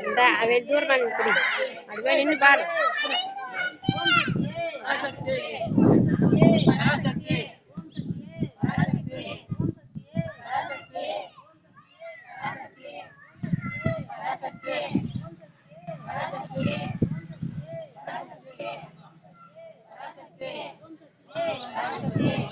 இந்த அவள் தூரம் நின்று அப்படி போய் நின்று பாரு Yeah.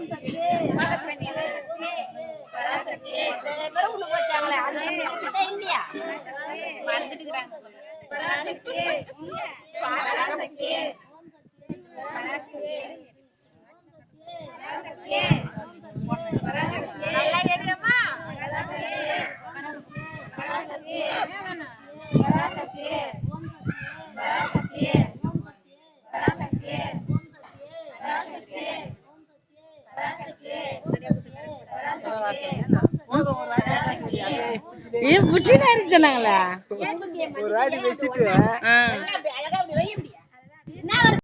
தூக்கம் சத்து வெறும் உள்ள போச்சாங்களே அது இல்லையா மறந்துட்டுக்கிறாங்க பராசக்தி பராசக்தி Yeah. ஏன் புடிச்சுதான் இருக்கு சொன்னாங்களா? ஒரு வாட்டி